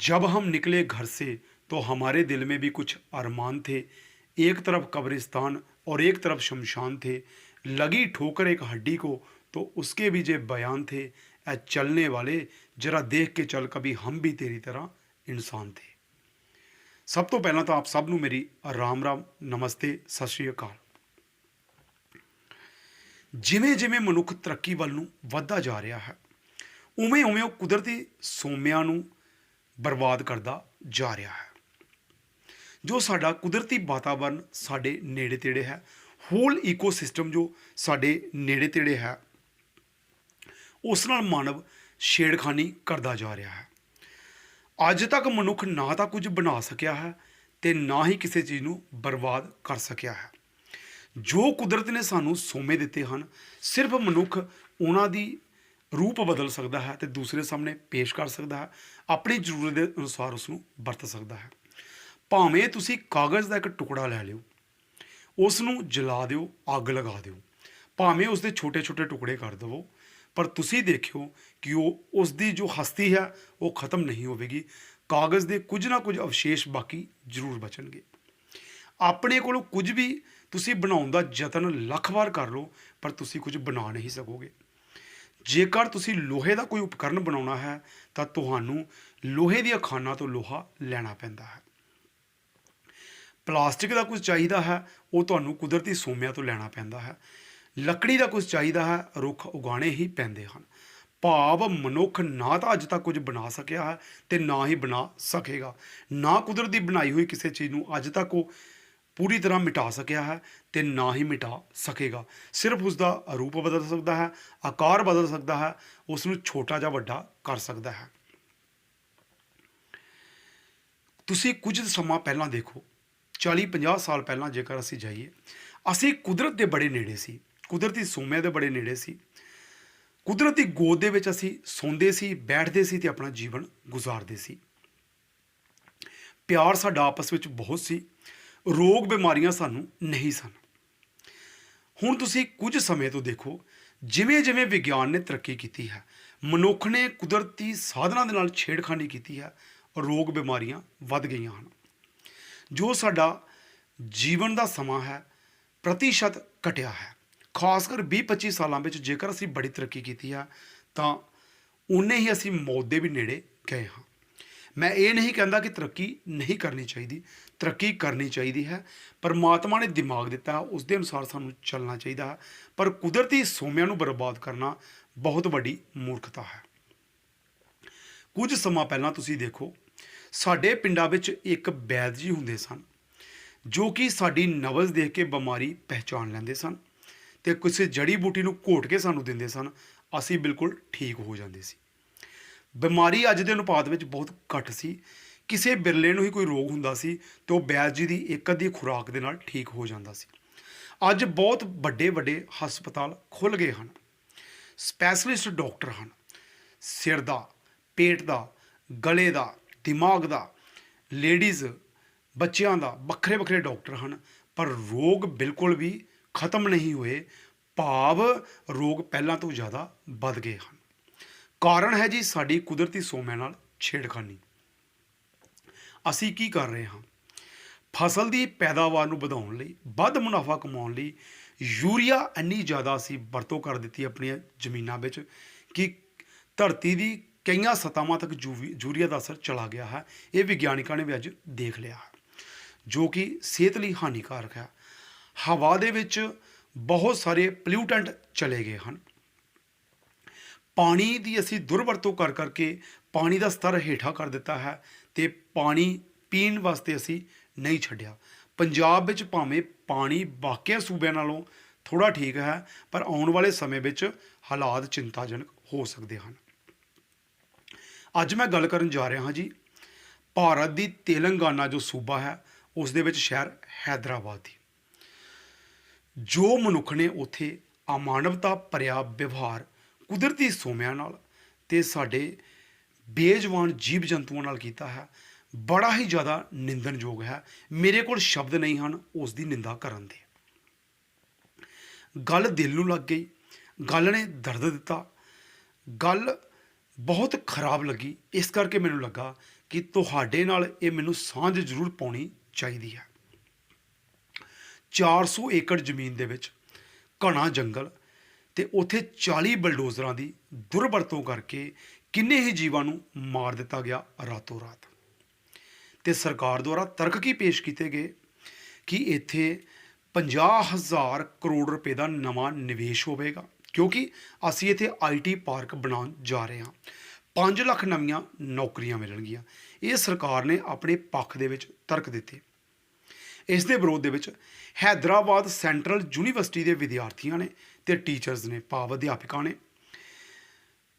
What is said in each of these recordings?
जब हम निकले घर से तो हमारे दिल में भी कुछ अरमान थे एक तरफ कब्रिस्तान और एक तरफ शमशान थे लगी ठोकर एक हड्डी को तो उसके भी जे बयान थे ऐ चलने वाले जरा देख के चल कभी हम भी तेरी तरह ਇਨਸਾਨ थे ਸਭ ਤੋਂ ਪਹਿਲਾਂ ਤਾਂ ਆਪ ਸਭ ਨੂੰ ਮੇਰੀ ਰਾਮ ਰਾਮ ਨਮਸਤੇ ਸਤਿ ਸ਼੍ਰੀ ਅਕਾਲ ਜਿਵੇਂ ਜਿਵੇਂ ਮਨੁੱਖ ਤਰੱਕੀ ਵੱਲ ਨੂੰ ਵੱਧਦਾ ਜਾ ਰਿਹਾ ਹੈ ਉਵੇਂ ਉਵੇਂ ਉਹ ਕੁਦਰਤੀ ਸੋਮਿਆਂ ਨੂੰ ਬਰਬਾਦ ਕਰਦਾ ਜਾ ਰਿਹਾ ਹੈ। ਜੋ ਸਾਡਾ ਕੁਦਰਤੀ ਵਾਤਾਵਰਨ ਸਾਡੇ ਨੇੜੇ ਤੇੜੇ ਹੈ ਹੋਲ ਈਕੋਸਿਸਟਮ ਜੋ ਸਾਡੇ ਨੇੜੇ ਤੇੜੇ ਹੈ, ਉਸ ਨਾਲ ਮਾਨਵ ਛੇੜਖਾਨੀ ਕਰਦਾ ਜਾ ਰਿਹਾ ਹੈ। ਅੱਜ ਤੱਕ ਮਨੁੱਖ ਨਾ ਤਾਂ ਕੁਝ ਬਣਾ ਸਕਿਆ ਹੈ ਤੇ ਨਾ ਹੀ ਕਿਸੇ ਚੀਜ਼ ਨੂੰ ਬਰਬਾਦ ਕਰ ਸਕਿਆ ਹੈ। ਜੋ ਕੁਦਰਤ ਨੇ ਸਾਨੂੰ ਸੋਮੇ ਦਿੱਤੇ ਹਨ, ਸਿਰਫ ਮਨੁੱਖ ਉਹਨਾਂ ਦੀ ਰੂਪ ਬਦਲ ਸਕਦਾ ਹੈ ਤੇ ਦੂਸਰੇ ਸਾਹਮਣੇ ਪੇਸ਼ ਕਰ ਸਕਦਾ ਹੈ, ਆਪਣੀ ਜ਼ਰੂਰਤ ਦੇ ਅਨੁਸਾਰ ਉਸ ਨੂੰ ਵਰਤ ਸਕਦਾ ਹੈ। ਭਾਵੇਂ ਤੁਸੀਂ ਕਾਗਜ਼ ਦਾ ਇੱਕ ਟੁਕੜਾ ਲੈ ਲਿਓ ਉਸ ਨੂੰ ਜਲਾ ਦਿਓ, ਅੱਗ ਲਗਾ ਦਿਓ, ਭਾਵੇਂ ਉਸ ਦੇ ਛੋਟੇ-ਛੋਟੇ ਟੁਕੜੇ ਕਰ ਦਿਵੋ, ਪਰ ਤੁਸੀਂ ਦੇਖਿਓ ਕਿ ਉਹ ਉਸ ਦੀ ਜੋ ਹਸਤੀ ਹੈ, ਉਹ ਖਤਮ ਨਹੀਂ ਹੋਵੇਗੀ। ਕਾਗਜ਼ ਦੇ ਕੁਝ ਨਾ ਕੁਝ ਅਵਸ਼ੇਸ਼ ਬਾਕੀ ਜ਼ਰੂਰ ਬਚਣਗੇ। ਆਪਣੇ ਕੋਲੋਂ ਕੁਝ ਵੀ ਤੁਸੀਂ ਬਣਾਉਣ ਦਾ ਯਤਨ ਲੱਖ ਵਾਰ ਕਰ ਲਓ, ਪਰ ਤੁਸੀਂ ਕੁਝ ਬਣਾ ਨਹੀਂ ਸਕੋਗੇ। ਜੇਕਰ ਤੁਸੀਂ ਲੋਹੇ ਦਾ ਕੋਈ ਉਪਕਰਨ ਬਣਾਉਣਾ ਹੈ, ਤਾਂ ਤੁਹਾਨੂੰ ਲੋਹੇ ਦੀਆਂ ਖਾਨਾਂ ਤੋਂ ਲੋਹਾ ਲੈਣਾ ਪੈਂਦਾ ਹੈ। ਪਲਾਸਟਿਕ ਦਾ ਕੁਝ ਚਾਹੀਦਾ ਹੈ, ਉਹ ਤੁਹਾਨੂੰ ਕੁਦਰਤੀ ਸੋਮਿਆਂ ਤੋਂ ਲੈਣਾ ਪੈਂਦਾ ਹੈ। ਲੱਕੜੀ ਦਾ ਕੁਝ ਚਾਹੀਦਾ ਹੈ, ਰੁੱਖ ਉਗਾਣੇ ਹੀ ਪੈਂਦੇ ਹਨ। ਭਾਵ ਮਨੁੱਖ ਨਾ ਤਾਂ ਅੱਜ ਤੱਕ ਕੁਝ ਬਣਾ ਸਕਿਆ ਹੈ ਤੇ ਨਾ ਹੀ ਬਣਾ ਸਕੇਗਾ। ਨਾ ਕੁਦਰਤ ਦੀ ਬਣਾਈ ਹੋਈ ਕਿਸੇ ਚੀਜ਼ ਨੂੰ ਅੱਜ ਤੱਕ ਉਹ ਪੂਰੀ ਤਰ੍ਹਾਂ ਮਿਟਾ ਸਕਿਆ ਹੈ ਤੇ ਨਾ ਹੀ ਮਿਟਾ ਸਕੇਗਾ। ਸਿਰਫ ਉਸ ਦਾ ਰੂਪ ਬਦਲ ਸਕਦਾ ਹੈ, ਆਕਾਰ ਬਦਲ ਸਕਦਾ ਹੈ ਉਸ ਨੂੰ ਛੋਟਾ ਜਾਂ ਵੱਡਾ ਕਰ ਸਕਦਾ ਹੈ। ਤੁਸੀਂ ਕੁਝ ਸਮਾਂ ਪਹਿਲਾਂ ਦੇਖੋ 40 50 ਸਾਲ ਪਹਿਲਾਂ ਜੇਕਰ ਅਸੀਂ ਜਾਈਏ, ਅਸੀਂ ਕੁਦਰਤ ਦੇ ਬੜੇ ਨੇੜੇ ਸੀ, ਕੁਦਰਤੀ ਸੋਮਿਆਂ ਦੇ ਬੜੇ ਨੇੜੇ ਸੀ। ਕੁਦਰਤੀ ਗੋਦ ਦੇ ਵਿੱਚ ਅਸੀਂ ਸੌਂਦੇ ਸੀ, ਬੈਠਦੇ ਸੀ ਤੇ ਆਪਣਾ ਜੀਵਨ ਗੁਜ਼ਾਰਦੇ ਸੀ। ਪਿਆਰ ਸਾਡਾ ਆਪਸ ਵਿੱਚ ਬਹੁਤ ਸੀ ਰੋਗ ਬਿਮਾਰੀਆਂ ਸਾਨੂੰ ਨਹੀਂ ਸਨ। ਹੁਣ ਤੁਸੀਂ ਕੁਝ ਸਮੇਂ ਤੋਂ ਦੇਖੋ ਜਿਵੇਂ ਜਿਵੇਂ ਵਿਗਿਆਨ ਨੇ ਤਰੱਕੀ ਕੀਤੀ ਹੈ, ਮਨੁੱਖ ਨੇ ਕੁਦਰਤੀ ਸਾਧਨਾਂ ਦੇ ਨਾਲ ਛੇੜਖਾਨੀ ਕੀਤੀ ਹੈ, ਰੋਗ ਬਿਮਾਰੀਆਂ ਵੱਧ ਗਈਆਂ ਹਨ। ਜੋ ਸਾਡਾ ਜੀਵਨ ਦਾ ਸਮਾਂ ਹੈ, ਪ੍ਰਤੀਸ਼ਤ ਘਟਿਆ ਹੈ। ਖਾਸ ਕਰ 20-25 ਸਾਲਾਂ ਵਿੱਚ ਜੇਕਰ ਅਸੀਂ ਬੜੀ ਤਰੱਕੀ ਕੀਤੀ ਹੈ, ਤਾਂ ਉਨੇ ਹੀ ਅਸੀਂ ਮੌਤ ਦੇ ਵੀ ਨੇੜੇ ਗਏ ਹਾਂ। ਮੈਂ ਇਹ ਨਹੀਂ ਕਹਿੰਦਾ ਕਿ ਤਰੱਕੀ ਨਹੀਂ ਕਰਨੀ ਚਾਹੀਦੀ। ਤਰੱਕੀ ਕਰਨੀ ਚਾਹੀਦੀ ਹੈ। ਪਰਮਾਤਮਾ ਨੇ ਦਿਮਾਗ ਦਿੱਤਾ ਉਸ ਦੇ ਅਨੁਸਾਰ ਸਾਨੂੰ ਚੱਲਣਾ ਚਾਹੀਦਾ ਹੈ। ਪਰ ਕੁਦਰਤੀ ਸੋਮਿਆਂ ਨੂੰ ਬਰਬਾਦ ਕਰਨਾ ਬਹੁਤ ਵੱਡੀ ਮੂਰਖਤਾ ਹੈ। ਕੁਝ ਸਮਾਂ ਪਹਿਲਾਂ ਤੁਸੀਂ ਦੇਖੋ, ਸਾਡੇ ਪਿੰਡਾਂ ਵਿੱਚ ਇੱਕ ਵੈਦ ਜੀ ਹੁੰਦੇ ਸਨ, ਜੋ ਕਿ ਸਾਡੀ ਨਬਜ਼ ਦੇਖ ਕੇ ਬਿਮਾਰੀ ਪਹਿਚਾਨ ਲੈਂਦੇ ਸਨ ਤੇ ਕਿਸੇ ਜੜੀ ਬੂਟੀ ਨੂੰ ਘੋਟ ਕੇ ਸਾਨੂੰ ਦਿੰਦੇ ਸਨ। ਅਸੀਂ ਬਿਲਕੁਲ ਠੀਕ ਹੋ ਜਾਂਦੇ ਸੀ। ਬਿਮਾਰੀ ਅੱਜ ਦੇ ਅਨੁਪਾਤ ਵਿੱਚ ਬਹੁਤ ਘੱਟ ਸੀ। ਕਿਸੇ ਬਿਰਲੇ ਨੂੰ ਹੀ ਕੋਈ ਰੋਗ ਹੁੰਦਾ ਸੀ ਤੇ ਉਹ ਬੈਜ ਜੀ ਦੀ ਇੱਕ ਅੱਧੀ ਖੁਰਾਕ ਦੇ ਨਾਲ ਠੀਕ ਹੋ ਜਾਂਦਾ ਸੀ। ਅੱਜ ਬਹੁਤ ਵੱਡੇ ਵੱਡੇ ਹਸਪਤਾਲ ਖੁੱਲ ਗਏ ਹਨ। ਸਪੈਸ਼ਲਿਸਟ ਡਾਕਟਰ ਹਨ। ਸਿਰ ਦਾ, ਪੇਟ ਦਾ, ਗਲੇ ਦਾ, ਦਿਮਾਗ ਦਾ, ਲੇਡੀਜ਼, ਬੱਚਿਆਂ ਦਾ ਵੱਖਰੇ ਵੱਖਰੇ ਡਾਕਟਰ ਹਨ। ਪਰ ਰੋਗ ਬਿਲਕੁਲ ਵੀ ਖਤਮ ਨਹੀਂ ਹੋਏ। ਭਾਵ ਰੋਗ ਪਹਿਲਾਂ ਤੋਂ ਜ਼ਿਆਦਾ ਵੱਧ ਗਏ ਹਨ। ਕਾਰਨ ਹੈ ਜੀ ਸਾਡੀ ਕੁਦਰਤੀ ਸੋਮਿਆਂ ਨਾਲ ਛੇੜਖਾਨੀ। ਅਸੀਂ ਕੀ ਕਰ ਰਹੇ ਹਾਂ? ਫਸਲ ਦੀ ਪੈਦਾਵਾਰ ਨੂੰ ਵਧਾਉਣ ਲਈ, ਵੱਧ ਮੁਨਾਫਾ ਕਮਾਉਣ ਲਈ ਯੂਰੀਆ ਇੰਨੀ ਜ਼ਿਆਦਾ ਅਸੀਂ ਵਰਤੋਂ ਕਰ ਦਿੱਤੀ ਆਪਣੀਆਂ ਜ਼ਮੀਨਾਂ ਵਿੱਚ ਕਿ ਧਰਤੀ ਦੀ ਕਈਆਂ ਸਤਾਵਾਂ ਤੱਕ ਯੂਵੀ- ਯੂਰੀਆ ਦਾ ਅਸਰ ਚਲਾ ਗਿਆ ਹੈ। ਇਹ ਵਿਗਿਆਨਿਕਾਂ ਨੇ ਵੀ ਅੱਜ ਦੇਖ ਲਿਆ ਹੈ, ਜੋ ਕਿ ਸਿਹਤ ਲਈ ਹਾਨੀਕਾਰਕ ਹੈ। ਹਵਾ ਦੇ ਵਿੱਚ ਬਹੁਤ ਸਾਰੇ ਪੋਲਿਊਟੈਂਟ ਚਲੇ ਗਏ ਹਨ। ਪਾਣੀ ਦੀ ਅਸੀਂ ਦੁਰਵਰਤੋਂ ਕਰ ਕਰਕੇ ਪਾਣੀ ਦਾ ਸਤਰ ਹੇਠਾਂ ਕਰ ਦਿੱਤਾ ਹੈ ਤੇ ਪਾਣੀ ਪੀਣ ਵਾਸਤੇ ਅਸੀਂ ਨਹੀਂ ਛੱਡਿਆ। ਪੰਜਾਬ ਵਿੱਚ ਭਾਵੇਂ ਪਾਣੀ ਬਾਕੀਆਂ ਸੂਬਿਆਂ ਨਾਲੋਂ ਥੋੜਾ ਠੀਕ ਹੈ, ਪਰ ਆਉਣ ਵਾਲੇ ਸਮੇਂ ਵਿੱਚ ਹਾਲਾਤ ਚਿੰਤਾਜਨਕ ਹੋ ਸਕਦੇ ਹਨ। ਅੱਜ ਮੈਂ ਗੱਲ ਕਰਨ ਜਾ ਰਿਹਾ ਹਾਂ ਜੀ, ਭਾਰਤ ਦੀ ਤੇਲੰਗਾਨਾ ਜੋ ਸੂਬਾ ਹੈ, ਉਸ ਦੇ ਵਿੱਚ ਸ਼ਹਿਰ ਹੈਦਰਾਬਾਦ ਦੀ। ਜੋ ਮਨੁੱਖ ਨੇ ਉੱਥੇ ਅਮਾਨਵਤਾ ਭਰਿਆ ਵਿਵਹਾਰ ਕੁਦਰਤੀ ਸੋਮਿਆਂ ਨਾਲ ਤੇ ਸਾਡੇ ਬੇਜਵਾਨ ਜੀਵ ਜੰਤੂਆਂ ਨਾਲ ਕੀਤਾ ਹੈ। ਬੜਾ ਹੀ ਜ਼ਿਆਦਾ ਨਿੰਦਣਯੋਗ ਹੈ। ਮੇਰੇ ਕੋਲ ਸ਼ਬਦ ਨਹੀਂ ਹਨ, ਉਸ ਦੀ ਨਿੰਦਾ ਕਰਨ ਦੇ। ਗੱਲ ਦਿਲ ਨੂੰ ਲੱਗ ਗਈ, ਗੱਲ ਨੇ ਦਰਦ ਦਿੱਤਾ। ਗੱਲ ਬਹੁਤ ਖਰਾਬ ਲੱਗੀ। ਇਸ ਕਰਕੇ ਮੈਨੂੰ ਲੱਗਾ ਕਿ ਤੁਹਾਡੇ ਨਾਲ ਇਹ ਮੈਨੂੰ ਸਾਂਝ ਜ਼ਰੂਰ ਪਾਉਣੀ ਚਾਹੀਦੀ ਹੈ। 400 ਏਕੜ ਜ਼ਮੀਨ ਦੇ ਵਿੱਚ ਘਣਾ ਜੰਗਲ ਤੇ ਉੱਥੇ 40 ਬਲਡੋਜ਼ਰਾਂ ਦੀ ਦੁਰਵਰਤੋਂ ਕਰਕੇ ਕਿੰਨੇ ਹੀ ਜੀਵਾਂ ਨੂੰ ਮਾਰ ਦਿੱਤਾ ਗਿਆ ਰਾਤੋਂ ਰਾਤ। ਤੇ ਸਰਕਾਰ ਦੁਆਰਾ ਤਰਕ ਕੀ ਪੇਸ਼ ਕੀਤੇ ਗਏ ਕਿ ਇੱਥੇ 50000 ਕਰੋੜ ਰੁਪਏ ਦਾ ਨਵਾਂ ਨਿਵੇਸ਼ ਹੋਵੇਗਾ, ਕਿਉਂਕਿ ਅਸੀਂ ਇੱਥੇ ਆਈਟੀ ਪਾਰਕ ਬਣਾਉਣ ਜਾ ਰਹੇ ਹਾਂ। 5 ਲੱਖ ਨਵੀਆਂ ਨੌਕਰੀਆਂ ਮਿਲਣਗੀਆਂ। ਇਹ ਸਰਕਾਰ ਨੇ ਆਪਣੇ ਪੱਖ ਦੇ ਵਿੱਚ ਤਰਕ ਦਿੱਤੇ। ਇਸ ਦੇ ਵਿਰੋਧ ਦੇ ਵਿੱਚ ਹੈਦਰਾਬਾਦ ਸੈਂਟਰਲ ਯੂਨੀਵਰਸਿਟੀ ਦੇ ਵਿਦਿਆਰਥੀਆਂ ਨੇ ਤੇ ਟੀਚਰਸ ਨੇ, ਭਾਵ ਅਧਿਆਪਕਾਂ ਨੇ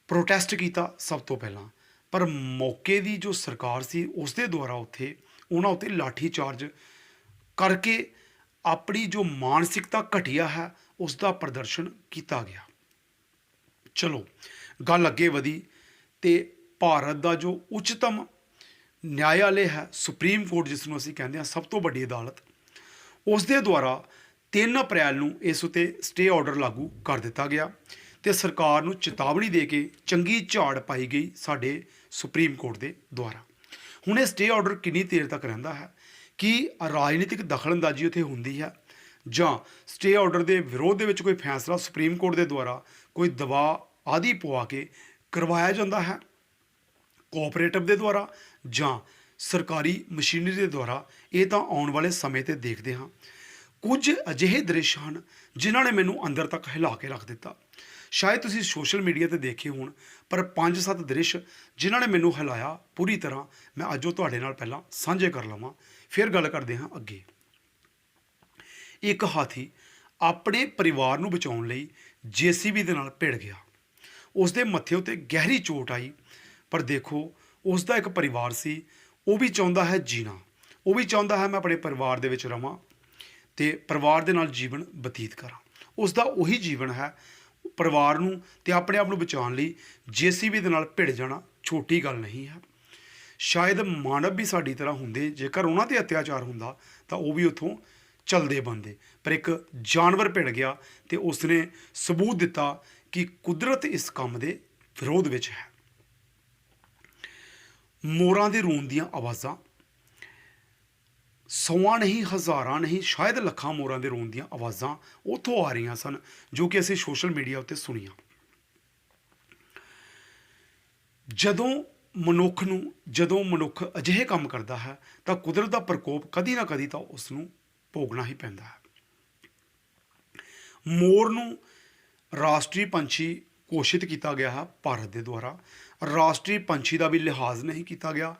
ਪ੍ਰੋਟੈਸਟ ਕੀਤਾ ਸਭ ਤੋਂ ਪਹਿਲਾਂ। ਪਰ ਮੌਕੇ ਦੀ ਜੋ ਸਰਕਾਰ ਸੀ ਉਸ ਦੇ ਦੁਆਰਾ ਉੱਥੇ ਉਹਨਾਂ ਉੱਤੇ ਲਾਠੀ ਚਾਰਜ ਕਰਕੇ ਆਪਣੀ ਜੋ ਮਾਨਸਿਕਤਾ ਘਟੀਆ ਹੈ ਉਸ ਦਾ ਪ੍ਰਦਰਸ਼ਨ ਕੀਤਾ ਗਿਆ। ਚਲੋ, ਗੱਲ ਅੱਗੇ ਵਧੀ ਤੇ ਭਾਰਤ ਦਾ ਜੋ ਉੱਚਤਮ ਨਿਆਇਆਲੇ ਹੈ, ਸੁਪਰੀਮ ਕੋਰਟ ਜਿਸ ਨੂੰ ਅਸੀਂ ਕਹਿੰਦੇ ਹਾਂ, ਸਭ ਤੋਂ ਵੱਡੀ ਅਦਾਲਤ ਉਸ ਦੇ ਦੁਆਰਾ 3 ਅਪ੍ਰੈਲ ਨੂੰ ਇਸ ਉਤੇ ਸਟੇ ਆਰਡਰ ਲਾਗੂ ਕਰ ਦਿੱਤਾ ਗਿਆ ਤੇ ਸਰਕਾਰ ਨੂੰ ਚੇਤਾਵਨੀ ਦੇ ਕੇ ਚੰਗੀ ਝਾੜ ਪਾਈ ਗਈ ਸਾਡੇ ਸੁਪਰੀਮ ਕੋਰਟ ਦੇ ਦੁਆਰਾ। ਹੁਣ ਇਹ ਸਟੇ ਆਰਡਰ ਕਿੰਨੀ ਦੇਰ ਤੱਕ ਰਹਿੰਦਾ ਹੈ? ਕੀ ਰਾਜਨੀਤਿਕ ਦਖਲਅੰਦਾਜ਼ੀ ਉੱਥੇ ਹੁੰਦੀ ਹੈ? ਜਾਂ ਸਟੇ ਆਰਡਰ ਦੇ ਵਿਰੋਧ ਦੇ ਵਿੱਚ ਕੋਈ ਫੈਸਲਾ ਸੁਪਰੀਮ ਕੋਰਟ ਦੇ ਦੁਆਰਾ ਕੋਈ ਦਬਾਅ ਆਦਿ ਪਵਾ ਕੇ ਕਰਵਾਇਆ ਜਾਂਦਾ ਹੈ? ਕੋਆਪਰੇਟਿਵ ਦੇ ਦੁਆਰਾ ਜਾਂ ਸਰਕਾਰੀ ਮਸ਼ੀਨਰੀ ਦੇ ਦੁਆਰਾ? ਇਹ ਤਾਂ ਆਉਣ ਵਾਲੇ ਸਮੇਂ ਤੇ ਦੇਖਦੇ ਹਾਂ। ਕੁਝ ਅਜਿਹੇ ਦ੍ਰਿਸ਼ ਹਨ ਜਿਨ੍ਹਾਂ ਨੇ ਮੈਨੂੰ ਅੰਦਰ ਤੱਕ ਹਿਲਾ ਕੇ ਰੱਖ ਦਿੱਤਾ। ਸ਼ਾਇਦ ਤੁਸੀਂ ਸੋਸ਼ਲ ਮੀਡੀਆ ਤੇ ਦੇਖੇ ਹੋਣ, ਪਰ ਪੰਜ ਸੱਤ ਦ੍ਰਿਸ਼ ਜਿਨ੍ਹਾਂ ਨੇ ਮੈਨੂੰ ਹਿਲਾਇਆ, ਪੂਰੀ ਤਰ੍ਹਾਂ ਮੈਂ ਅੱਜ ਉਹ ਤੁਹਾਡੇ ਨਾਲ ਪਹਿਲਾਂ ਸਾਂਝੇ ਕਰ ਲਵਾਂ। ਫਿਰ ਗੱਲ ਕਰਦੇ ਹਾਂ ਅੱਗੇ। ਇੱਕ ਹਾਥੀ ਆਪਣੇ ਪਰਿਵਾਰ ਨੂੰ ਬਚਾਉਣ ਲਈ ਜੀਸੀਬੀ ਦੇ ਨਾਲ ਭਿੜ ਗਿਆ। ਉਸ ਦੇ ਮੱਥੇ ਉਤੇ ਗਹਿਰੀ ਚੋਟ ਆਈ, ਪਰ ਦੇਖੋ ਉਸ ਦਾ ਇੱਕ ਪਰਿਵਾਰ ਸੀ, ਉਹ ਵੀ ਚਾਹੁੰਦਾ ਹੈ ਜੀਣਾ। ਉਹ ਵੀ ਚਾਹੁੰਦਾ ਹੈ ਮੈਂ ਆਪਣੇ ਪਰਿਵਾਰ ਦੇ ਵਿੱਚ ਰਵਾਂ। ਤੇ ਪਰਿਵਾਰ ਦੇ ਨਾਲ ਜੀਵਨ ਬਤੀਤ ਕਰਾਂ। ਉਸ ਦਾ ਉਹੀ ਜੀਵਨ ਹੈ ਪਰਿਵਾਰ ਨੂੰ ਤੇ ਆਪਣੇ ਆਪ ਨੂੰ ਬਚਾਉਣ ਲਈ। ਜੀਸੀਬੀ ਦੇ ਨਾਲ ਭਿੜ ਜਾਣਾ ਛੋਟੀ ਗੱਲ ਨਹੀਂ ਹੈ। ਸ਼ਾਇਦ ਮਾਨਵ ਵੀ ਸਾਡੀ ਤਰ੍ਹਾਂ ਹੁੰਦੇ, ਜੇਕਰ ਉਹਨਾਂ ਤੇ ਅਤਿਆਚਾਰ ਹੁੰਦਾ, ਤਾਂ ਉਹ ਵੀ ਉੱਥੋਂ ਚਲਦੇ ਬੰਦੇ ਪਰ ਇੱਕ ਜਾਨਵਰ ਭਿੜ ਗਿਆ ਤੇ ਉਸਨੇ ਸਬੂਤ ਦਿੱਤਾ ਕਿ ਕੁਦਰਤ ਇਸ ਕੰਮ ਦੇ ਵਿਰੋਧ ਵਿੱਚ ਹੈ। ਮੋਰਾਂ ਦੇ ਰੋਣ ਦੀਆਂ ਆਵਾਜ਼ਾਂ ਸੌਆਂ ਨਹੀਂ, ਹਜ਼ਾਰਾਂ ਨਹੀਂ, ਸ਼ਾਇਦ ਲੱਖਾਂ ਮੋਰਾਂ ਦੇ ਰੋਣ ਦੀਆਂ ਆਵਾਜ਼ਾਂ ਉੱਥੋਂ ਆ ਰਹੀਆਂ ਸਨ, ਜੋ ਕਿ ਅਸੀਂ ਸੋਸ਼ਲ ਮੀਡੀਆ ਉੱਤੇ ਸੁਣੀਆਂ। ਜਦੋਂ ਮਨੁੱਖ ਨੂੰ, ਜਦੋਂ ਮਨੁੱਖ ਅਜਿਹੇ ਕੰਮ ਕਰਦਾ ਹੈ, ਤਾਂ ਕੁਦਰਤ ਦਾ ਪ੍ਰਕੋਪ ਕਦੀ ਨਾ ਕਦੀ ਤਾਂ ਉਸ ਨੂੰ ਭੋਗਣਾ ਹੀ ਪੈਂਦਾ ਹੈ। ਮੋਰ ਨੂੰ ਰਾਸ਼ਟਰੀ ਪੰਛੀ ਘੋਸ਼ਿਤ ਕੀਤਾ ਗਿਆ ਹੈ ਭਾਰਤ ਦੇ ਦੁਆਰਾ। ਰਾਸ਼ਟਰੀ ਪੰਛੀ ਦਾ ਵੀ ਲਿਹਾਜ਼ ਨਹੀਂ ਕੀਤਾ ਗਿਆ।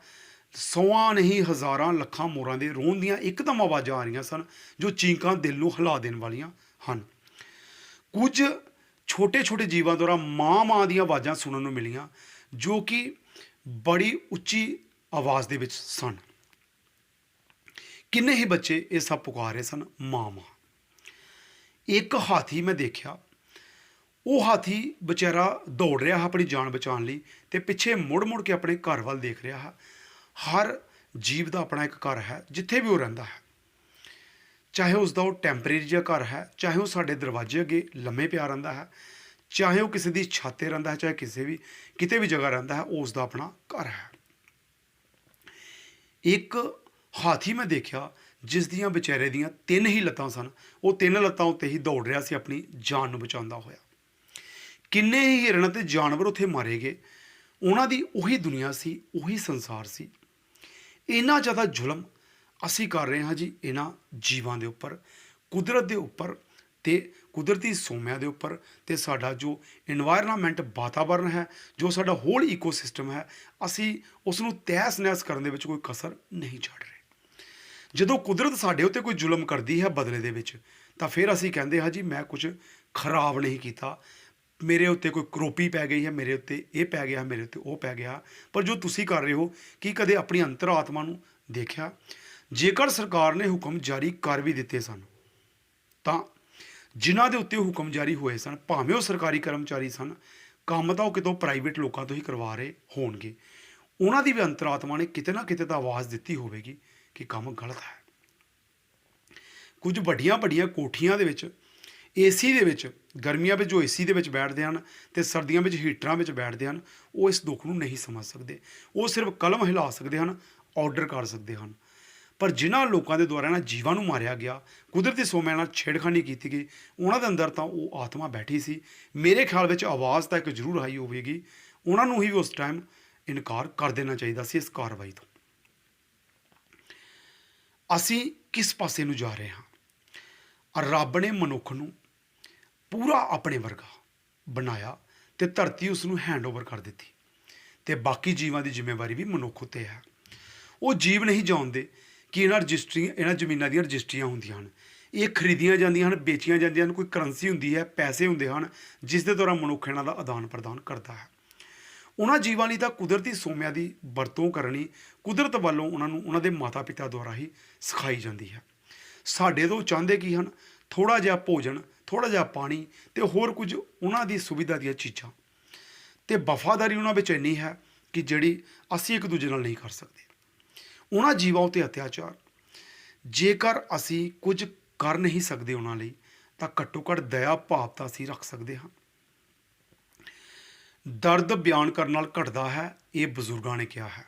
ਸੌਆਂ ਨਹੀਂ ਹਜ਼ਾਰਾਂ ਲੱਖਾਂ ਮੋਰਾਂ ਦੇ ਰੋਣ ਦੀਆਂ ਇੱਕਦਮ ਆਵਾਜ਼ਾਂ ਆ ਰਹੀਆਂ ਸਨ, ਜੋ ਚੀਕਾਂ ਦਿਲ ਨੂੰ ਹਿਲਾ ਦੇਣ ਵਾਲੀਆਂ ਹਨ। ਕੁਝ ਛੋਟੇ-ਛੋਟੇ ਜੀਵਾਂ ਦੁਆਰਾ ਮਾਂ ਮਾਂ ਦੀਆਂ ਆਵਾਜ਼ਾਂ ਸੁਣਨ ਨੂੰ ਮਿਲੀਆਂ, ਜੋ ਕਿ ਬੜੀ ਉੱਚੀ ਆਵਾਜ਼ ਦੇ ਵਿੱਚ ਸਨ। ਕਿੰਨੇ ਹੀ ਬੱਚੇ ਇਹ ਸਭ ਪੁਕਾਰ ਰਹੇ ਸਨ, ਮਾਂ ਮਾਂ। ਇੱਕ ਹਾਥੀ ਮੈਂ ਦੇਖਿਆ, ਉਹ ਹਾਥੀ ਵਿਚਾਰਾ ਦੌੜ ਰਿਹਾ ਆਪਣੀ ਜਾਨ ਬਚਾਉਣ ਲਈ ਤੇ ਪਿੱਛੇ ਮੁੜ-ਮੁੜ ਕੇ ਆਪਣੇ ਘਰ ਵੱਲ ਦੇਖ ਰਿਹਾ ਹੈ। ਹਰ ਜੀਵ ਦਾ ਆਪਣਾ ਇੱਕ ਘਰ ਹੈ, ਜਿੱਥੇ ਵੀ ਉਹ ਰਹਿੰਦਾ ਹੈ। ਚਾਹੇ ਉਸ ਦਾ ਉਹ ਟੈਂਪਰੇਰੀ ਜਿਹਾ ਘਰ ਹੈ, ਚਾਹੇ ਉਹ ਸਾਡੇ ਦਰਵਾਜ਼ੇ ਅੱਗੇ ਲੰਮੇ ਪਿਆ ਰਹਿੰਦਾ ਹੈ, ਚਾਹੇ ਉਹ ਕਿਸੇ ਦੀ ਛਾਤੇ ਰਹਿੰਦਾ ਹੈ, ਚਾਹੇ ਕਿਸੇ ਵੀ ਕਿਤੇ ਵੀ ਜਗ੍ਹਾ ਰਹਿੰਦਾ ਹੈ ਉਹ ਉਸ ਦਾ ਆਪਣਾ ਘਰ ਹੈ। ਇੱਕ ਹਾਥੀ ਮੈਂ ਦੇਖਿਆ, ਜਿਸ ਦੀਆਂ ਵਿਚਾਰੇ ਦੀਆਂ ਤਿੰਨ ਹੀ ਲੱਤਾਂ ਸਨ। ਉਹ ਤਿੰਨ ਲੱਤਾਂ ਉੱਤੇ ਹੀ ਦੌੜ ਰਿਹਾ ਸੀ, ਆਪਣੀ ਜਾਨ ਨੂੰ ਬਚਾਉਂਦਾ ਹੋਇਆ। ਕਿੰਨੇ ਹੀ ਹਿਰਨ ਤੇ ਜਾਨਵਰ ਉੱਥੇ ਮਾਰੇ ਗਏ। ਉਹਨਾਂ ਦੀ ਉਹੀ ਦੁਨੀਆ ਸੀ, ਉਹੀ ਸੰਸਾਰ ਸੀ। ਇੰਨਾ ਜ਼ਿਆਦਾ ਜ਼ੁਲਮ ਅਸੀਂ ਕਰ ਰਹੇ ਹਾਂ ਜੀ ਇਹਨਾਂ ਜੀਵਾਂ ਦੇ ਉੱਪਰ, ਕੁਦਰਤ ਦੇ ਉੱਪਰ ਤੇ ਕੁਦਰਤੀ ਸੋਮਿਆਂ ਦੇ ਉੱਪਰ ਤੇ ਸਾਡਾ ਜੋ এনवायरमेंट ਵਾਤਾਵਰਨ ਹੈ, ਜੋ ਸਾਡਾ ਹੋਲ ਇਕੋਸਿਸਟਮ ਹੈ, ਅਸੀਂ ਉਸ ਨੂੰ ਤਹਿਸ ਨਹਿਸ ਕਰਨ ਦੇ ਵਿੱਚ ਕੋਈ ਕਸਰ ਨਹੀਂ ਛੱਡ ਰਹੇ। ਜਦੋਂ ਕੁਦਰਤ ਸਾਡੇ ਉੱਤੇ ਕੋਈ ਜ਼ੁਲਮ ਕਰਦੀ ਹੈ ਬਦਲੇ ਦੇ ਵਿੱਚ, ਤਾਂ ਫਿਰ ਅਸੀਂ ਕਹਿੰਦੇ ਹਾਂ ਜੀ ਮੈਂ ਕੁਝ ਖਰਾਬ ਨਹੀਂ ਕੀਤਾ ਮੇਰੇ ਉੱਤੇ ਕੋਈ ਕਰੋਪੀ ਪੈ ਗਈ ਹੈ, ਮੇਰੇ ਉੱਤੇ ਇਹ ਪੈ ਗਿਆ, ਮੇਰੇ ਉੱਤੇ ਉਹ ਪੈ ਗਿਆ। ਪਰ ਜੋ ਤੁਸੀਂ ਕਰ ਰਹੇ ਹੋ, ਕੀ ਕਦੇ ਆਪਣੀ ਅੰਤਰਾਤਮਾ ਨੂੰ ਦੇਖਿਆ? ਜੇਕਰ ਸਰਕਾਰ ਨੇ ਹੁਕਮ ਜਾਰੀ ਕਰ ਵੀ ਦਿੱਤੇ ਸਨ, ਤਾਂ ਜਿਨ੍ਹਾਂ ਦੇ ਉੱਤੇ ਹੁਕਮ ਜਾਰੀ ਹੋਏ ਸਨ, ਭਾਵੇਂ ਉਹ ਸਰਕਾਰੀ ਕਰਮਚਾਰੀ ਸਨ, ਕੰਮ ਤਾਂ ਉਹ ਕਿਤੋਂ ਪ੍ਰਾਈਵੇਟ ਲੋਕਾਂ ਤੋਂ ਹੀ ਕਰਵਾ ਰਹੇ ਹੋਣਗੇ। ਉਹਨਾਂ ਦੀ ਵੀ ਅੰਤਰਾਤਮਾ ਨੇ ਕਿਤੇ ਨਾ ਕਿਤੇ ਤਾਂ ਆਵਾਜ਼ ਦਿੱਤੀ ਹੋਵੇਗੀ ਕਿ ਕੰਮ ਗਲਤ ਹੈ। ਕੁਝ ਵੱਡੀਆਂ ਵੱਡੀਆਂ ਕੋਠੀਆਂ ਦੇ ਵਿੱਚ, ਏਸੀ ਦੇ ਵਿੱਚ ਗਰਮੀਆਂ ਵਿੱਚ ਜੋ ਏਸੀ ਦੇ ਵਿੱਚ ਬੈਠਦੇ ਹਨ ਤੇ ਸਰਦੀਆਂ ਵਿੱਚ ਹੀਟਰਾਂ ਵਿੱਚ ਬੈਠਦੇ ਹਨ, ਉਹ ਇਸ ਦੁੱਖ ਨੂੰ ਨਹੀਂ ਸਮਝ ਸਕਦੇ। ਉਹ ਸਿਰਫ ਕਲਮ ਹਿਲਾ ਸਕਦੇ ਹਨ ਆਰਡਰ ਕਰ ਸਕਦੇ ਹਨ। ਪਰ ਜਿਨ੍ਹਾਂ ਲੋਕਾਂ ਦੇ ਦੁਆਰਾ ਨਾ ਜੀਵਾਂ ਨੂੰ ਮਾਰਿਆ ਗਿਆ, ਕੁਦਰਤੀ ਸੋਮਿਆਂ ਨਾਲ ਛੇੜਖਾਨੀ ਕੀਤੀ ਗਈ, ਉਹਨਾਂ ਦੇ ਅੰਦਰ ਤਾਂ ਉਹ ਆਤਮਾ ਬੈਠੀ ਸੀ। ਮੇਰੇ ਖਿਆਲ ਵਿੱਚ ਆਵਾਜ਼ ਤਾਂ ਇੱਕ ਜ਼ਰੂਰ ਆਈ ਹੋਵੇਗੀ। ਉਹਨਾਂ ਨੂੰ ਹੀ ਉਸ ਟਾਈਮ ਇਨਕਾਰ ਕਰ ਦੇਣਾ ਚਾਹੀਦਾ ਸੀ ਇਸ ਕਾਰਵਾਈ ਤੋਂ। ਅਸੀਂ ਕਿਸ ਪਾਸੇ ਨੂੰ ਜਾ ਰਹੇ ਹਾਂ? ਰੱਬ ਨੇ ਮਨੁੱਖ ਨੂੰ ਪੂਰਾ ਆਪਣੇ ਵਰਗਾ ਬਣਾਇਆ ਤੇ ਧਰਤੀ ਉਸ ਨੂੰ ਹੈਂਡਓਵਰ ਕਰ ਦਿੱਤੀ ਤੇ ਬਾਕੀ ਜੀਵਾਂ ਦੀ ਜ਼ਿੰਮੇਵਾਰੀ ਵੀ ਮਨੁੱਖ ਉੱਤੇ ਹੈ। ਉਹ ਜੀਵ ਨਹੀਂ ਜਾਣਦੇ ਕਿ ਇਹਨਾਂ ਰਜਿਸਟਰੀ, ਇਹਨਾਂ ਜ਼ਮੀਨਾਂ ਦੀਆਂ ਰਜਿਸਟਰੀਆਂ ਹੁੰਦੀਆਂ ਹਨ। ਇਹ ਖਰੀਦੀਆਂ ਜਾਂਦੀਆਂ ਹਨ, ਵੇਚੀਆਂ ਜਾਂਦੀਆਂ ਹਨ, ਕੋਈ ਕਰੰਸੀ ਹੁੰਦੀ ਹੈ, ਪੈਸੇ ਹੁੰਦੇ ਹਨ, ਜਿਸ ਦੇ ਦੁਆਰਾ ਮਨੁੱਖ ਇਹਨਾਂ ਦਾ ਆਦਾਨ ਪ੍ਰਦਾਨ ਕਰਦਾ ਹੈ। ਉਹਨਾਂ ਜੀਵਾਂ ਲਈ ਤਾਂ ਕੁਦਰਤੀ ਸੋਮਿਆਂ ਦੀ ਵਰਤੋਂ ਕਰਨੀ ਕੁਦਰਤ ਵੱਲੋਂ ਉਹਨਾਂ ਨੂੰ ਉਹਨਾਂ ਦੇ ਮਾਤਾ-ਪਿਤਾ ਦੁਆਰਾ ਹੀ ਸਿਖਾਈ ਜਾਂਦੀ ਹੈ। ਸਾਡੇ ਤੋਂ ਚਾਹੁੰਦੇ ਕੀ ਹਨ? ਥੋੜਾ ਜਿਹਾ ਭੋਜਨ ਥੋੜਾ ਜਿਹਾ ਪਾਣੀ ਤੇ ਹੋਰ ਕੁਝ ਉਹਨਾਂ ਦੀ ਸੁਵਿਧਾ ਦੀਆਂ ਚੀਜ਼ਾਂ। ਤੇ ਵਫਾਦਾਰੀ ਉਹਨਾਂ ਵਿੱਚ ਇੰਨੀ ਹੈ ਕਿ ਜਿਹੜੀ ਅਸੀਂ ਇੱਕ ਦੂਜੇ ਨਾਲ ਨਹੀਂ ਕਰ ਸਕਦੇ। ਉਹਨਾਂ ਜੀਵਾਂ ਉਤੇ ਅਤਿਆਚਾਰ। ਜੇਕਰ ਅਸੀਂ ਕੁਝ ਕਰ ਨਹੀਂ ਸਕਦੇ ਉਹਨਾਂ ਲਈ, ਤਾਂ ਘੱਟੋ ਘੱਟ ਦਇਆ ਭਾਵ ਤਾਂ ਅਸੀਂ ਰੱਖ ਸਕਦੇ ਹਾਂ। ਦਰਦ ਬਿਆਨ ਕਰਨ ਨਾਲ ਘਟਦਾ ਹੈ, ਇਹ ਬਜ਼ੁਰਗਾਂ ਨੇ ਕਿਹਾ ਹੈ।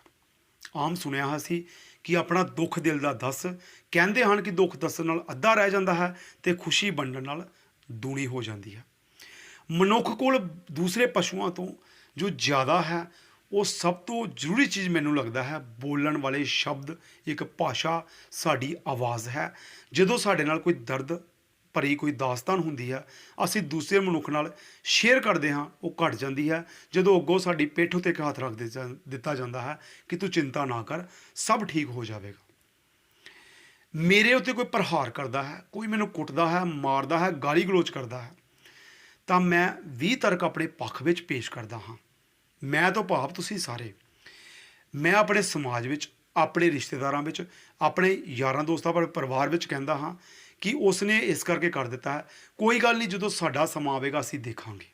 ਆਮ ਸੁਣਿਆ ਹੈ ਸੀ ਕਿ ਆਪਣਾ ਦੁੱਖ ਦਿਲ ਦਾ ਦੱਸ ਕਹਿੰਦੇ ਹਨ ਕਿ ਦੁੱਖ ਦੱਸਣ ਨਾਲ ਅੱਧਾ ਰਹਿ ਜਾਂਦਾ ਹੈ ਤੇ ਖੁਸ਼ੀ ਵੰਡਣ ਨਾਲ ਦੂਣੀ ਹੋ ਜਾਂਦੀ ਹੈ। ਮਨੁੱਖ ਕੋਲ ਦੂਸਰੇ ਪਸ਼ੂਆਂ ਤੋਂ ਜੋ ਜ਼ਿਆਦਾ ਹੈ, ਉਹ ਸਭ ਤੋਂ ਜ਼ਰੂਰੀ ਚੀਜ਼ ਮੈਨੂੰ ਲੱਗਦਾ ਹੈ, ਬੋਲਣ ਵਾਲੇ ਸ਼ਬਦ, ਇੱਕ ਭਾਸ਼ਾ ਸਾਡੀ ਆਵਾਜ਼ ਹੈ। ਜਦੋਂ ਸਾਡੇ ਨਾਲ ਕੋਈ ਦਰਦ ਭਰੀ ਕੋਈ ਦਾਸਤਾਨ ਹੁੰਦੀ ਹੈ, ਅਸੀਂ ਦੂਸਰੇ ਮਨੁੱਖ ਨਾਲ ਸ਼ੇਅਰ ਕਰਦੇ ਹਾਂ, ਉਹ ਘਟ ਜਾਂਦੀ ਹੈ। ਜਦੋਂ ਅੱਗੋਂ ਸਾਡੀ ਪਿੱਠ ਉੱਤੇ ਇੱਕ ਹੱਥ ਰੱਖ ਦਿੱਤਾ- ਦਿੱਤਾ ਜਾਂਦਾ ਹੈ ਕਿ ਤੂੰ ਚਿੰਤਾ ਨਾ ਕਰ, ਸਭ ਠੀਕ ਹੋ ਜਾਵੇਗਾ। ਮੇਰੇ ਉੱਤੇ ਕੋਈ ਪ੍ਰਹਾਰ ਕਰਦਾ ਹੈ, ਕੋਈ ਮੈਨੂੰ ਕੁੱਟਦਾ ਹੈ, ਮਾਰਦਾ ਹੈ, ਗਾਲੀ ਗਲੋਚ ਕਰਦਾ ਹੈ, ਤਾਂ ਮੈਂ 20 ਤਰਕ ਆਪਣੇ ਪੱਖ ਵਿੱਚ ਪੇਸ਼ ਕਰਦਾ ਹਾਂ। ਮੈਂ ਤੋਂ ਭਾਵ ਤੁਸੀਂ ਸਾਰੇ। ਮੈਂ ਆਪਣੇ ਸਮਾਜ ਵਿੱਚ, ਆਪਣੇ ਰਿਸ਼ਤੇਦਾਰਾਂ ਵਿੱਚ, ਆਪਣੇ ਯਾਰਾਂ ਦੋਸਤਾਂ ਆਪਣੇ ਪਰਿਵਾਰ ਵਿੱਚ ਕਹਿੰਦਾ ਹਾਂ ਕਿ ਉਸਨੇ ਇਸ ਕਰਕੇ ਕਰ ਦਿੱਤਾ ਹੈ, ਕੋਈ ਗੱਲ ਨਹੀਂ, ਜਦੋਂ ਸਾਡਾ ਸਮਾਂ ਆਵੇਗਾ, ਅਸੀਂ ਦੇਖਾਂਗੇ।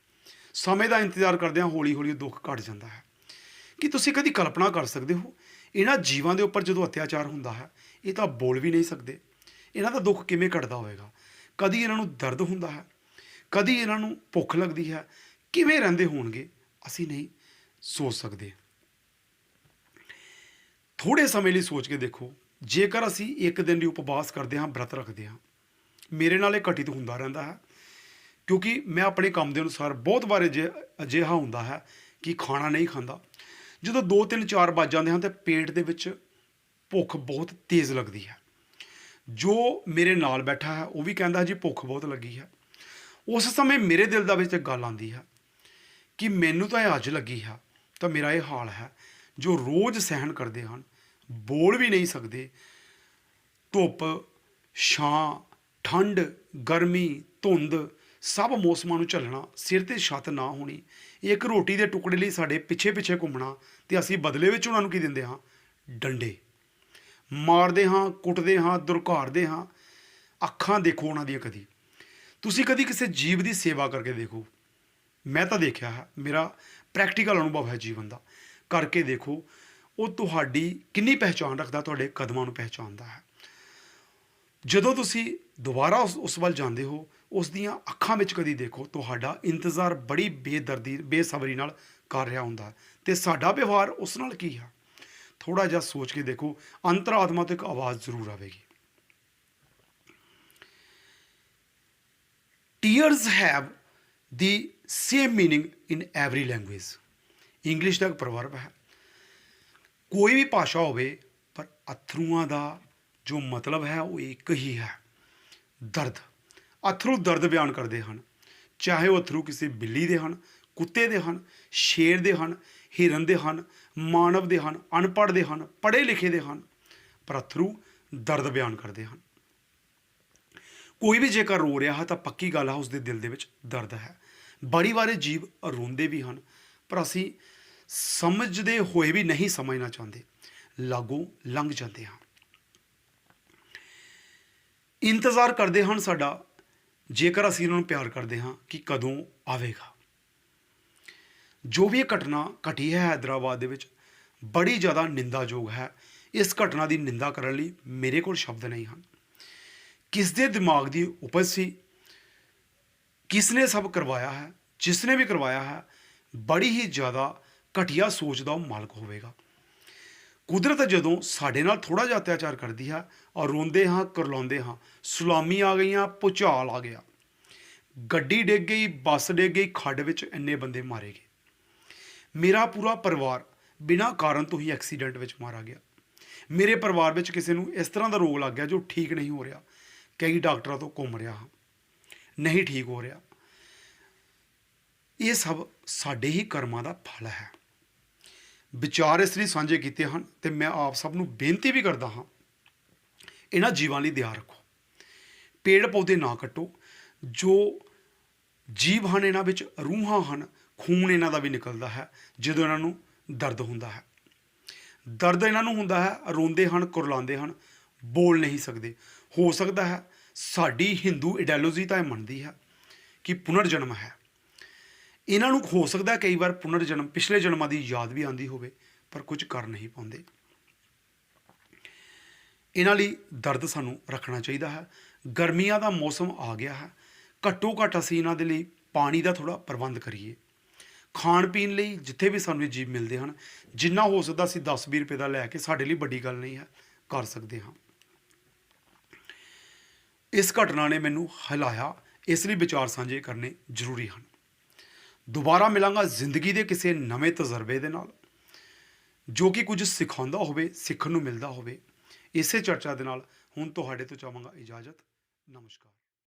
ਸਮੇਂ ਦਾ ਇੰਤਜ਼ਾਰ ਕਰਦੇ ਹਾਂ ਹੌਲੀ ਹੌਲੀ ਦੁੱਖ ਘਟ ਜਾਂਦਾ ਹੈ। ਕਿ ਤੁਸੀਂ ਕਦੀ ਕਲਪਨਾ ਕਰ ਸਕਦੇ ਹੋ, ਇਹਨਾਂ ਜੀਵਾਂ ਦੇ ਉੱਪਰ ਜਦੋਂ ਅਤਿਆਚਾਰ ਹੁੰਦਾ ਹੈ ਇਹ ਤਾਂ ਬੋਲ ਵੀ ਨਹੀਂ ਸਕਦੇ। ਇਹਨਾਂ ਦਾ ਦੁੱਖ ਕਿਵੇਂ ਘਟਦਾ ਹੋਵੇਗਾ? ਕਦੀ ਇਹਨਾਂ ਨੂੰ ਦਰਦ ਹੁੰਦਾ ਹੈ? ਕਦੀ ਇਹਨਾਂ ਨੂੰ ਭੁੱਖ ਲੱਗਦੀ ਹੈ? ਕਿਵੇਂ ਰਹਿੰਦੇ ਹੋਣਗੇ? ਅਸੀਂ ਨਹੀਂ ਸੋਚ ਸਕਦੇ। ਥੋੜੇ ਸਮੇਂ ਲਈ ਸੋਚ ਕੇ ਦੇਖੋ, ਜੇਕਰ ਅਸੀਂ ਇੱਕ ਦਿਨ ਲਈ ਉਪਵਾਸ ਕਰਦੇ ਹਾਂ ਵਰਤ ਰੱਖਦੇ ਹਾਂ, ਮੇਰੇ ਨਾਲ ਇਹ ਘਟਿਤ ਹੁੰਦਾ ਰਹਿੰਦਾ ਹੈ। ਕਿਉਂਕਿ ਮੈਂ ਆਪਣੇ ਕੰਮ ਦੇ ਅਨੁਸਾਰ ਬਹੁਤ ਵਾਰ ਅਜਿ- ਅਜਿਹਾ ਹੁੰਦਾ ਹੈ ਕਿ ਖਾਣਾ ਨਹੀਂ ਖਾਂਦਾ। ਜਦੋਂ 2 3 4 ਵੱਜ ਜਾਂਦੇ ਹਨ ਤੇ ਪੇਟ ਦੇ ਵਿੱਚ ਭੁੱਖ ਬਹੁਤ ਤੇਜ਼ ਲੱਗਦੀ ਹੈ। ਜੋ ਮੇਰੇ ਨਾਲ ਬੈਠਾ ਹੈ, ਉਹ ਵੀ ਕਹਿੰਦਾ ਜੀ ਭੁੱਖ ਬਹੁਤ ਲੱਗੀ ਹੈ। ਉਸ ਸਮੇਂ ਮੇਰੇ ਦਿਲ ਦਾ ਵਿੱਚ ਇੱਕ ਗੱਲ ਆਉਂਦੀ ਹੈ ਕਿ ਮੈਨੂੰ ਤਾਂ ਇਹ ਅੱਜ ਲੱਗੀ ਹੈ, ਤਾਂ ਮੇਰਾ ਇਹ ਹਾਲ ਹੈ, ਜੋ ਰੋਜ਼ ਸਹਿਣ ਕਰਦੇ ਹਨ, ਬੋਲ ਵੀ ਨਹੀਂ ਸਕਦੇ। ਧੁੱਪ, ਛਾਂ, ਠੰਡ, ਗਰਮੀ, ਧੁੰਦ, ਸਭ ਮੌਸਮਾਂ ਨੂੰ ਝੱਲਣਾ, ਸਿਰ ਤੇ ਛੱਤ ਨਾ ਹੋਣੀ ਇੱਕ ਰੋਟੀ ਦੇ ਟੁਕੜੇ ਲਈ ਸਾਡੇ ਪਿੱਛੇ ਪਿੱਛੇ ਘੁੰਮਣਾ, ਤੇ ਅਸੀਂ ਬਦਲੇ ਵਿੱਚ ਉਹਨਾਂ ਨੂੰ ਕੀ ਦਿੰਦੇ ਹਾਂ? ਡੰਡੇ। ਮਾਰਦੇ ਹਾਂ, ਕੁੱਟਦੇ ਹਾਂ ਦੁਰਘਾਰਦੇ ਹਾਂ। ਅੱਖਾਂ ਦੇਖੋ ਉਹਨਾਂ ਦੀਆਂ ਕਦੀ। ਤੁਸੀਂ ਕਦੀ ਕਿਸੇ ਜੀਵ ਦੀ ਸੇਵਾ ਕਰਕੇ ਦੇਖੋ। ਮੈਂ ਤਾਂ ਦੇਖਿਆ ਹੈ, ਮੇਰਾ ਪ੍ਰੈਕਟੀਕਲ ਅਨੁਭਵ ਹੈ ਜੀਵਨ ਦਾ। ਕਰਕੇ ਦੇਖੋ, ਉਹ ਤੁਹਾਡੀ ਕਿੰਨੀ ਪਹਿਚਾਣ ਰੱਖਦਾ, ਤੁਹਾਡੇ ਕਦਮਾਂ ਨੂੰ ਪਹਿਚਾਣਦਾ ਹੈ। ਜਦੋਂ ਤੁਸੀਂ ਦੁਬਾਰਾ ਉਸ ਉਸ ਵੱਲ ਜਾਂਦੇ ਹੋ, ਉਸ ਦੀਆਂ ਅੱਖਾਂ ਵਿੱਚ ਕਦੀ ਦੇਖੋ, ਤੁਹਾਡਾ ਇੰਤਜ਼ਾਰ ਬੜੀ ਬੇਦਰਦੀ, ਬੇਸਬਰੀ ਨਾਲ ਕਰ ਰਿਹਾ ਹੁੰਦਾ ਹੈ। ਤੇ ਸਾਡਾ ਵਿਵਹਾਰ ਉਸ ਨਾਲ ਕੀ ਹੈ? ਥੋੜਾ ਜਿਹਾ ਸੋਚ ਕੇ ਦੇਖੋ, ਅੰਤਰਾਤਮਾ ਤੋਂ ਇੱਕ ਆਵਾਜ਼ ਜ਼ਰੂਰ ਆਵੇਗੀ। Tears have the same meaning in every language English ਦਾ ਇੱਕ ਪ੍ਰਵਰਬ ਹੈ। ਕੋਈ ਵੀ ਭਾਸ਼ਾ ਹੋਵੇ, ਪਰ ਅਥਰੂਆਂ ਦਾ ਜੋ ਮਤਲਬ ਹੈ, ਉਹ ਇੱਕ ਹੀ ਹੈ। ਦਰਦ। ਅਥਰੂ ਦਰਦ ਬਿਆਨ ਕਰਦੇ ਹਨ। ਚਾਹੇ ਉਹ ਅਥਰੂ ਕਿਸੇ ਬਿੱਲੀ ਦੇ ਹਨ, ਕੁੱਤੇ ਦੇ ਹਨ, ਸ਼ੇਰ ਦੇ ਹਨ ਹਿਰਨ ਦੇ ਹਨ, ਮਾਨਵ ਦੇ ਹਨ, ਅਨਪੜ੍ਹ ਦੇ ਹਨ, ਪੜ੍ਹੇ ਲਿਖੇ ਦੇ ਹਨ, ਪਰ ਅਥਰੂ ਦਰਦ ਬਿਆਨ ਕਰਦੇ ਹਨ। ਕੋਈ ਵੀ ਜੇਕਰ ਰੋ ਰਿਹਾ ਹੈ ਤਾਂ ਪੱਕੀ ਗੱਲ ਹੈ ਉਸ ਦੇ ਦਿਲ ਦੇ ਵਿੱਚ ਦਰਦ ਹੈ। ਬੜੀ ਵਾਰੇ ਜੀਵ ਰੋਂਦੇ ਵੀ ਹਨ, ਪਰ ਅਸੀਂ ਸਮਝਦੇ ਹੋਏ ਵੀ ਨਹੀਂ ਸਮਝਣਾ ਚਾਹੁੰਦੇ। ਲਾਗੋਂ ਲੰਘ ਜਾਂਦੇ ਹਾਂ। ਇੰਤਜ਼ਾਰ ਕਰਦੇ ਹਨ ਸਾਡਾ, ਜੇਕਰ ਅਸੀਂ ਉਹਨਾਂ ਨੂੰ ਪਿਆਰ ਕਰਦੇ ਹਾਂ ਕਿ ਕਦੋਂ ਆਵੇਗਾ। ਜੋ ਵੀ ਘਟਨਾ ਘਟੀ ਹੈ ਹైదరాబాద్ ਦੇ ਵਿੱਚ, ਬੜੀ ਜ਼ਿਆਦਾ ਨਿੰਦਾਯੋਗ ਹੈ। ਇਸ ਘਟਨਾ ਦੀ ਨਿੰਦਾ ਕਰਨ ਲਈ ਮੇਰੇ ਕੋਲ ਸ਼ਬਦ ਨਹੀਂ ਹਨ। ਕਿਸ ਦੇ ਦਿਮਾਗ ਦੀ ਉਪਜ ਸੀ? ਕਿਸ ਨੇ ਸਭ ਕਰਵਾਇਆ ਹੈ? ਜਿਸ ਨੇ ਵੀ ਕਰਵਾਇਆ ਹੈ, ਬੜੀ ਹੀ ਜ਼ਿਆਦਾ ਘਟੀਆ ਸੋਚ ਦਾ ਉਹ ਮਾਲਕ ਹੋਵੇਗਾ। ਕੁਦਰਤ ਜਦੋਂ ਸਾਡੇ ਨਾਲ ਥੋੜਾ ਜਿਹਾ ਅਤਿਆਚਾਰ ਕਰਦੀ ਹੈ ਔਰ ਰੋਂਦੇ ਹਾਂ, ਕਰਲਾਉਂਦੇ ਹਾਂ, ਸੁਲਾਮੀ ਆ ਗਈਆਂ ਪੁਚਾਲ ਆ ਗਿਆ। ਗੱਡੀ ਡਿੱਗ ਗਈ, ਬੱਸ ਡਿੱਗ ਗਈ, ਖੱਡ ਵਿੱਚ ਇੰਨੇ ਬੰਦੇ ਮਾਰੇ ਗਏ। ਮੇਰਾ ਪੂਰਾ ਪਰਿਵਾਰ ਬਿਨਾਂ ਕਾਰਨ ਤੋਂ ਹੀ ਐਕਸੀਡੈਂਟ ਵਿੱਚ ਮਾਰਾ ਗਿਆ। ਮੇਰੇ ਪਰਿਵਾਰ ਵਿੱਚ ਕਿਸੇ ਨੂੰ ਇਸ ਤਰ੍ਹਾਂ ਦਾ ਰੋਗ ਲੱਗ ਗਿਆ ਜੋ ਠੀਕ ਨਹੀਂ ਹੋ ਰਿਹਾ। ਕਈ ਡਾਕਟਰਾਂ ਤੋਂ ਘੁੰਮ ਰਿਹਾ ਹਾਂ। ਨਹੀਂ ਠੀਕ ਹੋ ਰਿਹਾ। ਇਹ ਸਭ ਸਾਡੇ ਹੀ ਕਰਮਾਂ ਦਾ ਫਲ ਹੈ। ਵਿਚਾਰ ਇਸ ਲਈ ਸਾਂਝੇ ਕੀਤੇ ਹਨ ਤੇ ਮੈਂ ਆਪ ਸਭ ਨੂੰ ਬੇਨਤੀ ਵੀ ਕਰਦਾ ਹਾਂ, ਇਹਨਾਂ ਜੀਵਾਂ ਲਈ ਦਿਆ ਰੱਖੋ। ਪੇੜ ਪੌਦੇ ਨਾ ਕੱਟੋ। ਜੋ ਜੀਵ ਹਨ, ਇਹਨਾਂ ਵਿੱਚ ਰੂਹਾਂ ਹਨ ਖੂਨ ਇਹਨਾਂ ਦਾ ਵੀ ਨਿਕਲਦਾ ਹੈ, ਜਦੋਂ ਇਹਨਾਂ ਨੂੰ ਦਰਦ ਹੁੰਦਾ ਹੈ। ਦਰਦ ਇਹਨਾਂ ਨੂੰ ਹੁੰਦਾ ਹੈ, ਰੋਂਦੇ ਹਨ, ਕੁਰਲਾਉਂਦੇ ਹਨ, ਬੋਲ ਨਹੀਂ ਸਕਦੇ। ਹੋ ਸਕਦਾ ਹੈ ਸਾਡੀ ਹਿੰਦੂ ਆਈਡੀਓਲੋਜੀ ਤਾਂ ਇਹ ਮੰਨਦੀ ਹੈ ਕਿ ਪੁਨਰ ਜਨਮ ਹੈ। ਇਹਨਾਂ ਨੂੰ ਹੋ ਸਕਦਾ ਕਈ ਵਾਰ ਪੁਨਰ ਜਨਮ ਪਿਛਲੇ ਜਨਮਾਂ ਦੀ ਯਾਦ ਵੀ ਆਉਂਦੀ ਹੋਵੇ, ਪਰ ਕੁਝ ਕਰ ਨਹੀਂ ਪਾਉਂਦੇ। ਇਹਨਾਂ ਲਈ ਦਰਦ ਸਾਨੂੰ ਰੱਖਣਾ ਚਾਹੀਦਾ ਹੈ। ਗਰਮੀਆਂ ਦਾ ਮੌਸਮ ਆ ਗਿਆ ਹੈ। ਘੱਟੋ ਘੱਟ ਅਸੀਂ ਇਹਨਾਂ ਦੇ ਲਈ ਪਾਣੀ ਦਾ ਥੋੜਾ ਪ੍ਰਬੰਧ ਕਰੀਏ। ਖਾਣ ਪੀਣ ਲਈ ਜਿੱਥੇ ਵੀ ਸਾਨੂੰ ਇਹ ਜੀਵ ਮਿਲਦੇ ਹਨ, ਜਿੰਨਾ ਹੋ ਸਕਦਾ ਅਸੀਂ 10-20 ਰੁਪਏ ਦਾ ਲੈ ਕੇ ਸਾਡੇ ਲਈ ਵੱਡੀ ਗੱਲ ਨਹੀਂ ਹੈ, ਕਰ ਸਕਦੇ ਹਾਂ। ਇਸ ਘਟਨਾ ਨੇ ਮੈਨੂੰ ਹਿਲਾਇਆ, ਇਸ ਲਈ ਵਿਚਾਰ ਸਾਂਝੇ ਕਰਨੇ ਜ਼ਰੂਰੀ ਹਨ। ਦੁਬਾਰਾ ਮਿਲਾਂਗਾ ਜ਼ਿੰਦਗੀ ਦੇ ਕਿਸੇ ਨਵੇਂ ਤਜਰਬੇ ਦੇ ਨਾਲ, ਜੋ ਕਿ ਕੁਝ ਸਿਖਾਉਂਦਾ ਹੋਵੇ, ਸਿੱਖਣ ਨੂੰ ਮਿਲਦਾ ਹੋਵੇ, ਇਸੇ ਚਰਚਾ ਦੇ ਨਾਲ ਹੁਣ ਤੁਹਾਡੇ ਤੋਂ ਚਾਹਾਂਗਾ ਇਜਾਜ਼ਤ। ਨਮਸਕਾਰ।